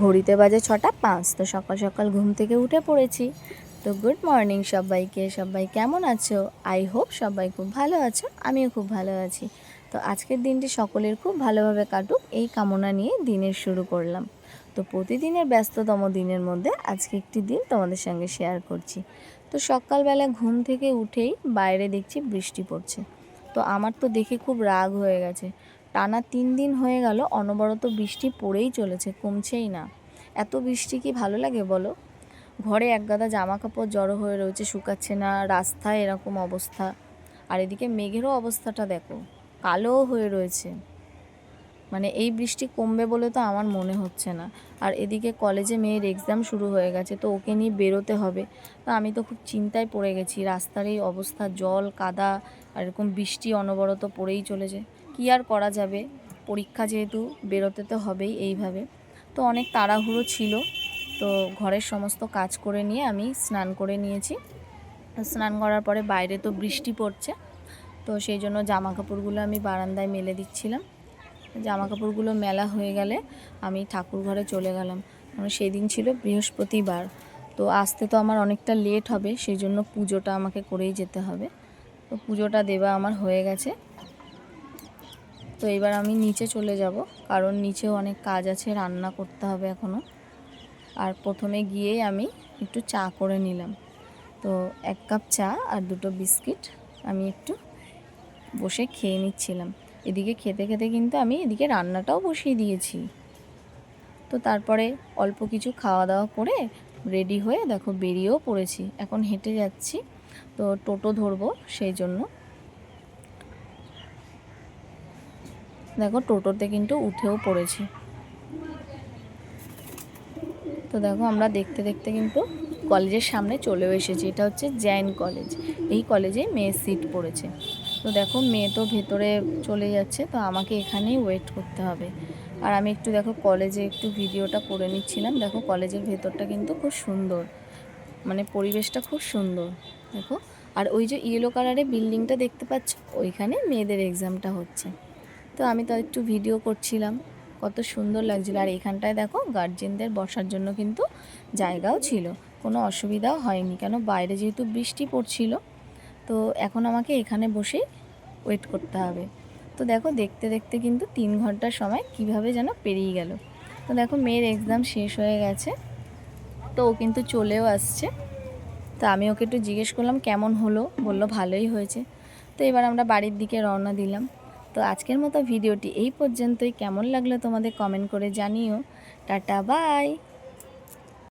ঘড়িতে বাজে ছটা পাঁচ, তো সকাল সকাল ঘুম থেকে উঠে পড়েছি। তো গুড মর্নিং সবাইকে, সবাই কেমন আছো? আই হোপ সবাই খুব ভালো আছো, আমিও খুব ভালো আছি। তো আজকের দিনটি সকলের খুব ভালোভাবে কাটুক, এই কামনা নিয়ে দিনের শুরু করলাম। তো প্রতিদিনের ব্যস্ততম দিনের মধ্যে আজকে একটি দিন তোমাদের সঙ্গে শেয়ার করছি। তো সকালবেলা ঘুম থেকে উঠেই বাইরে দেখছি বৃষ্টি পড়ছে। তো আমার তো দেখে খুব রাগ হয়ে গেছে। টানা তিন দিন হয়ে গেল অনবরত বৃষ্টি পড়েই চলেছে, কমছেই না। এত বৃষ্টি কি ভালো লাগে বলো? ঘরে এক গাদা জামা কাপড় জড়ো হয়ে রয়েছে, শুকাচ্ছে না, রাস্তায় এরকম অবস্থা। আর এদিকে মেঘেরও অবস্থাটা দেখো কালো হয়ে রয়েছে। মানে এই বৃষ্টি কমবে বলে তো আমার মনে হচ্ছে না। আর এদিকে কলেজে মেয়ের এক্সাম শুরু হয়ে গেছে, তো ওকে নিয়ে বেরোতে হবে। তো আমি তো খুব চিন্তায় পড়ে গেছি, রাস্তার এই অবস্থা, জল, কাদা, আর এরকম বৃষ্টি অনবরত পড়েই চলেছে। কী আর করা যাবে? পরীক্ষা যেহেতু বেরোতে তো হবেই এইভাবে। তো অনেক তাড়াহুড়ো ছিল। তো ঘরের সমস্ত কাজ করে নিয়ে আমি স্নান করে নিয়েছি। স্নান করার পরে বাইরে তো বৃষ্টি পড়ছে। তো সেই জন্য জামা কাপড়গুলো আমি বারান্দায় মেলে দিচ্ছিলাম। জামা কাপড়গুলো মেলা হয়ে গেলে আমি ঠাকুর ঘরে চলে গেলাম। কারণ সেদিন ছিল বৃহস্পতিবার। তো আসতে তো আমার অনেকটা লেট হবে, সেই জন্য পুজোটা আমাকে করেই যেতে হবে। তো পুজোটা দেওয়া আমার হয়ে গেছে। তো এবার আমি নিচে চলে যাব, কারণ নিচেও অনেক কাজ আছে, রান্না করতে হবে এখনও আর প্রথমে গিয়েই আমি একটু চা করে নিলাম। তো এক কাপ চা আর দুটো বিস্কিট আমি একটু বসে খেয়ে নিচ্ছিলাম। এদিকে খেতে খেতে কিন্তু আমি এদিকে রান্নাটাও বসিয়ে দিয়েছি। তো তারপরে অল্প কিছু খাওয়া দাওয়া করে রেডি হয়ে দেখো বেরিয়েও পড়েছি। এখন হেঁটে যাচ্ছি, তো টোটো ধরবো সেই জন্য। দেখো, টোটোতে কিন্তু উঠেও পড়েছি। তো দেখো, আমরা দেখতে দেখতে কিন্তু কলেজের সামনে চলেও এসেছি। এটা হচ্ছে জৈন কলেজ। এই কলেজে মেয়ের সিট পড়েছে। তো দেখো, মেয়ে তো ভেতরে চলে যাচ্ছে, তো আমাকে এখানেই ওয়েট করতে হবে। আর আমি একটু দেখো, কলেজে একটু ভিডিওটা করে নিচ্ছিলাম। দেখো, কলেজের ভেতরটা কিন্তু খুব সুন্দর। মানে পরিবেশটা খুব সুন্দর। দেখো, আর ওই যে ইয়েলো কালারের বিল্ডিংটা দেখতে পাচ্ছ? ওইখানে মেয়েদের এক্সামটা হচ্ছে। তো আমি তো একটু ভিডিও করছিলাম, কত সুন্দর লাগছিল। আর এখানটায় দেখো গার্জেনদের বসার জন্য কিন্তু জায়গাও ছিল। কোনো অসুবিধাও হয়নি, কেন বাইরে যেহেতু বৃষ্টি পড়ছিল, তো এখন আমাকে এখানে বসেই ওয়েট করতে হবে। তো দেখো, দেখতে দেখতে কিন্তু তিন ঘণ্টার সময় কীভাবে যেন পেরিয়ে গেল। তো দেখো, মেয়ের এক্সাম শেষ হয়ে গেছে, তো ও কিন্তু চলেও আসছে। তো আমি ওকে একটু জিজ্ঞেস করলাম, কেমন হলো? বলল, ভালোই হয়েছে। তো এবার আমরা বাড়ির দিকে রওনা দিলাম। তো আজকের মতো ভিডিওটি এই পর্যন্তই। কেমন লাগল তোমাদের কমেন্ট করে জানিও। Tata bye